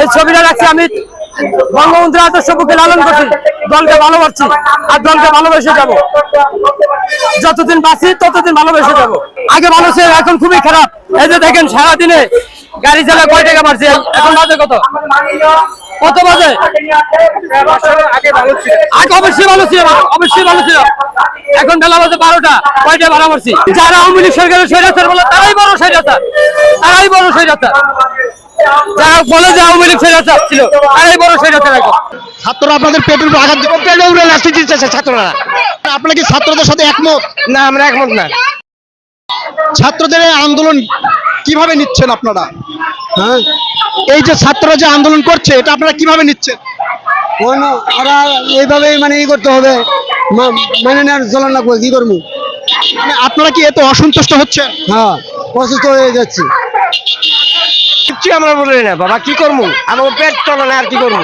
এই ছবিটা রাখছি আমি। বঙ্গবন্ধুর আদর্শ বুকে লালন করছি। দলকে ভালোবাসছি। আর দলকে ভালোবেসে যাব। যতদিন বাঁচি, ততদিন ভালোবেসে যাব। আগে ভালো ছিল, এখন খুবই খারাপ। এই যে দেখেন, সারাদিনে গাড়ি চালা কয় টাকা মারছে? এখন বাজে কত? কত বাজে? আগে অবশ্যই ভালো ছিল, অবশ্যই ভালো ছিল। এখন বেলা বাজে বারোটা কয়টা ভাড়া মারছি? যারা আওয়ামী লীগ সরকারের স্বৈরাচার বলে, তারাই বড় স্বৈরাচার। তারাই বড় স্বৈরাচার বলে যে আওয়ামী লীগ স্বৈরাচার ছিল তারাই বড় স্বৈরাচার এখন ছাত্ররা আপনাদের পেটের উপর আঘাত দিবে পেটের উপরে লাঠি দিতেছে ছাত্ররা। আপনারা কি ছাত্রদের সাথে একমত? না আমরা একমত না। ছাত্রদের আন্দোলন কীভাবে নিচ্ছেন আপনারা? হ্যাঁ? এই যে ছাত্ররা যে আন্দোলন করছে এটা আপনারা কীভাবে নিচ্ছেন? ওরা এইভাবেই মানে ই করতে হবে। মানে নেওয়ার চলন লাগবে কি করব? মানে আপনারা কি এত অসন্তুষ্ট হচ্ছেন? হ্যাঁ অসুস্থ হয়ে যাচ্ছি। কিচ্ছু আমরা বলি না, বাবা, কি করব আমার পেট না, আর কি করব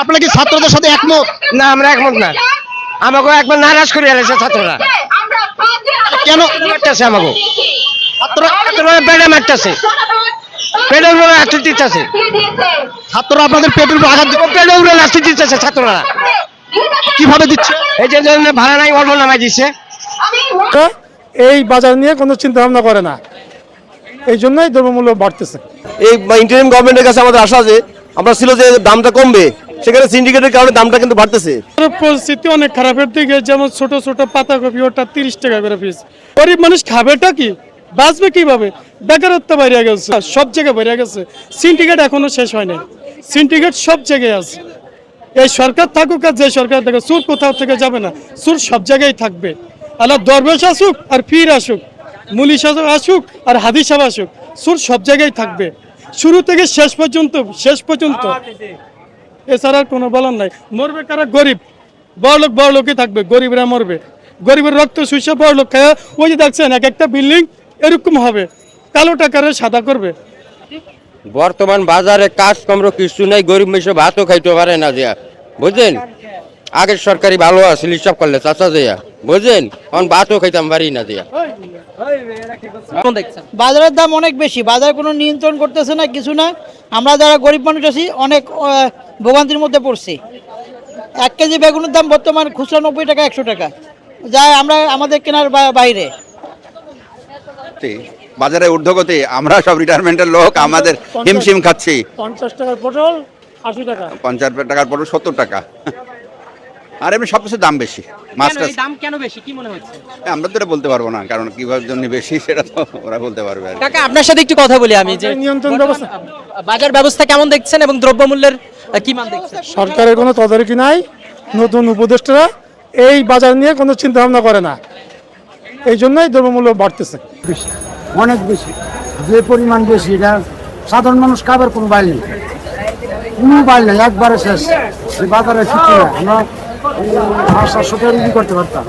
আপনারা কি ছাত্রদের সাথে একমত? না, আমরা একমত না। আমাকে একবার নারাজ করে ছাত্ররা। কেন মারতেছে আমাকে ছাত্ররা আঘাত ছাত্ররা কীভাবে দিচ্ছে? এই যে ভাড়া নাই, অল্প নামাই দিচ্ছে এই বাজার নিয়ে কোনো চিন্তা ভাবনা করে না। এই জন্যই দ্রব্যমূল্য বাড়তেছে। এই ইন্টারিম গভর্নমেন্টের কাছে আমাদের আশা আছে আমরা ছিল যে দামটা কমবে সেখানে সিন্ডিকেটের কারণে দামটা কিন্তু বাড়তেছে। পরিস্থিতি অনেক খারাপের দিকে যেমন ছোট ছোট পাতা কপি ওটা তিরিশ টাকা করে পিস গরিব মানুষ খাবেটা কি? বাঁচবে কীভাবে? বেকারত্ব বাইরে গেছে সব জায়গায় বাইরে গেছে। সিন্ডিকেট এখনও শেষ হয় নাই। সিন্ডিকেট সব জায়গায় আছে। এই সরকার থাকুক আর যে সরকার থাকে সুর কোথাও থেকে যাবে না। সুর সব জায়গায় থাকবে। আল্লাহ দরবেশ আসুক আর ফির আসুক। মুলিশ আসুক আর হাদিস সাহেব আসুক, সুর সব জায়গায় থাকবে। শুরু থেকে শেষ পর্যন্ত শেষ পর্যন্ত। এছাড়া কোনো বলার নাই। মরবে কারা? গরিব। বড় লোক বড় লোকই থাকবে, গরিবরা মরবে। গরিবের রক্ত শুষে বড় লোক খায়, ওই যে দেখছেন, এক একটা বিল্ডিং এরকম হবে। কালো টাকারে সাদা করবে। বর্তমান বাজারে কাজ কমর কিছু নাই, গরিব মেশে ভাতও খাইতে পারে না দিয়া বুঝলেন? আগের সরকারি ভালো আছিল হিসাব করলে, চাচা দিয়া বুঝলেন? এখন ভাতও খাইতাম পারি না দিয়া। বাজারের দাম অনেক বেশি বাজার কোনো নিয়ন্ত্রণ করতেছে না কিছু না। আমরা যারা গরিব মানুষ আছি অনেক ভোগান্তির মধ্যে পড়ছি। এক কেজি বেগুনের দাম বর্তমান খুচরা নব্বই টাকা একশো টাকা। যা আমরা আমাদের কেনার বাইরে। বাজারে ঊর্ধ্বগতি আমরা সব রিটায়ারমেন্টের লোক আমাদের হিমশিম খাচ্ছি। পঞ্চাশ টাকার পটল আশি টাকা। পঞ্চাশ টাকার পর সত্তর টাকা। আর এমনি সব কিছুর দাম বেশি মাছটা দাম কেন বেশি? কি মনে হচ্ছে? আমরা তো এটা বলতে পারব না কারণ কীভাবে জন্য বেশি সেটা তো ওরা বলতে পারবে আর কাকা আপনার সাথে একটু কথা বলি আমি যে নিয়ন্ত্রণ ব্যবস্থা বাজার ব্যবস্থা কেমন দেখছেন এবং দ্রব্যমূল্যের কি মান দেখছেন? সরকারের কোনো তদারকি নাই নতুন উপদেষ্টারা এই বাজার নিয়ে কোনো চিন্তা ভাবনা করে না। এই জন্যই দ্রব্যমূল্য বাড়তেছে। অনেক বেশি। যে পরিমাণ বেশি এটা সাধারণ মানুষ খাবার কোনো বাইল নেই কোনো বাইল নেই একবারে শেষ। এই বাজারে কিছু না আমরা সাতশো টাকা করতে পারতাম।